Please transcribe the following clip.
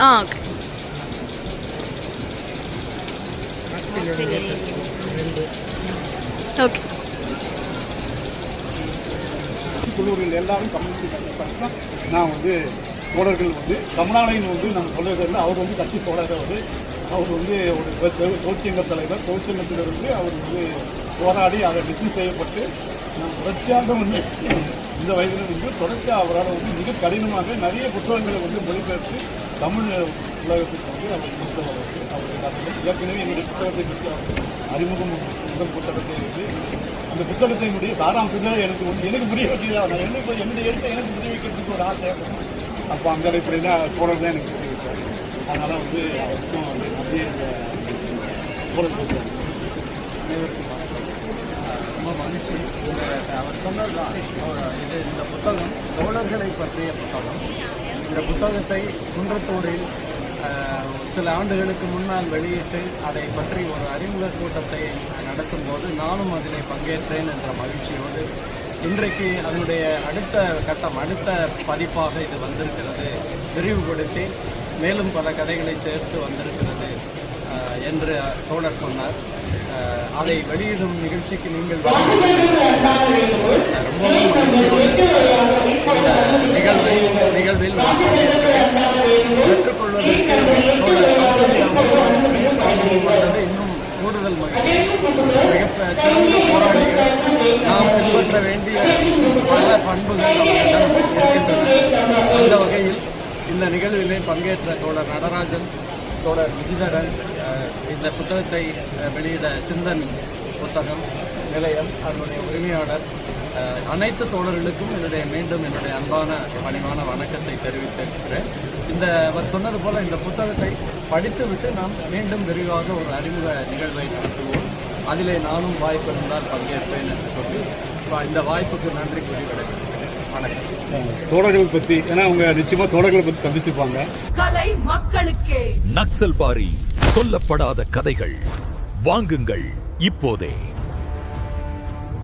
ஆ okay. Okay எல்லாரும் community கண்டிப்பாக நான் வந்து தோழர்கள் வந்து கமலாலயன் வந்து நம்ம சொல்றதில்ல அவர் வந்து கட்சி தோழரை வந்து அவர் வந்து ஒரு தொழிற்சங்க தலைவர் தொழிற்சங்கத்திலிருந்து அவர் வந்து போராடி அதை நிதி செய்யப்பட்டு நான் தொடர்ச்சியாக வந்து இந்த வயதில் வந்து தொடர்ச்சியாக அவரால் வந்து மிக கடினமாக நிறைய புத்தகங்களை வந்து மொழிபெயர்த்து தமிழ் உலகத்துக்கு வந்து அவர் கொடுத்தவர் வளர்ச்சி அவர் எல்லாருமே ஏற்கனவே என்னுடைய புத்தகத்தை பற்றி அவர் அறிமுகம் முதல் புத்தகத்தை வந்து அந்த புத்தகத்தினுடைய சாராம்சத்தில் எனக்கு வந்து எனக்கு புரிய வைக்கிறதா? நான் என்ன என்னுடைய எழுத்தை எனக்கு புரிய வைக்கிறதுக்கு ஒரு ஆசை. அப்போ அந்த அடிப்படையில் தோழர் தான் எனக்கு புரிய வச்சார் அதனால் வந்து அவருக்கும் வந்து நன்றி இந்த ரொம்ப மகிழ்ச்சி. இந்த அவர் சொன்னதுதான். தான் இது இந்த புத்தகம் தோழர்களை பற்றிய புத்தகம். இந்த புத்தகத்தை குன்றத்தூரில் சில ஆண்டுகளுக்கு முன்னால் வெளியிட்டு அதை பற்றி ஒரு அறிமுக கூட்டத்தை நடத்தும் போது நானும் அதில் பங்கேற்றேன் என்ற மகிழ்ச்சியோடு இன்றைக்கு அதனுடைய அடுத்த கட்டம் அடுத்த பதிப்பாக இது வந்திருக்கிறது. விரிவுபடுத்தி மேலும் பல கதைகளை சேர்த்து வந்திருக்கிறது என்று தோழர் சொன்னார் அதை வெளியிடும் நிகழ்ச்சிக்கு நீங்கள். ரொம்பவும் நிகழ்வை நிகழ்வில். பெற்றுக்கொள்வதற்கு இன்னும் கூடுதல் மகிழ்ச்சி போராளிகள் நாம் பின்பற்ற வேண்டிய பல பண்புகள் இருக்கின்றன அந்த வகையில் இந்த நிகழ்விலே பங்கேற்ற தோழர் நடராஜன் தோழர் விஜிதரன் இந்த புத்தகத்தை வெளியிட சிந்தன் புத்தகம் நிலையம் அதனுடைய உரிமையாளர் அனைத்து தோழர்களுக்கும் என்னுடைய மீண்டும் என்னுடைய அன்பான பணிவான வணக்கத்தை தெரிவித்திருக்கிறேன். இந்த அவர் சொன்னது போல இந்த புத்தகத்தை படித்துவிட்டு நாம் மீண்டும் விரிவாக ஒரு அறிமுக நிகழ்வை நடத்துவோம். அதிலே நானும் வாய்ப்பு இருந்தால் பங்கேற்பேன் என்று சொல்லி இந்த வாய்ப்புக்கு நன்றி கூறி விடைபெறுகிறேன். தோழர்கள் பற்றி ஏன்னா அவங்க நிச்சயமாக தோழர்களை பற்றி சந்திச்சுப்பாங்க கலை மக்களுக்கே. நக்சல் பாரி சொல்லப்படாத கதைகள். வாங்குங்கள் இப்போதே.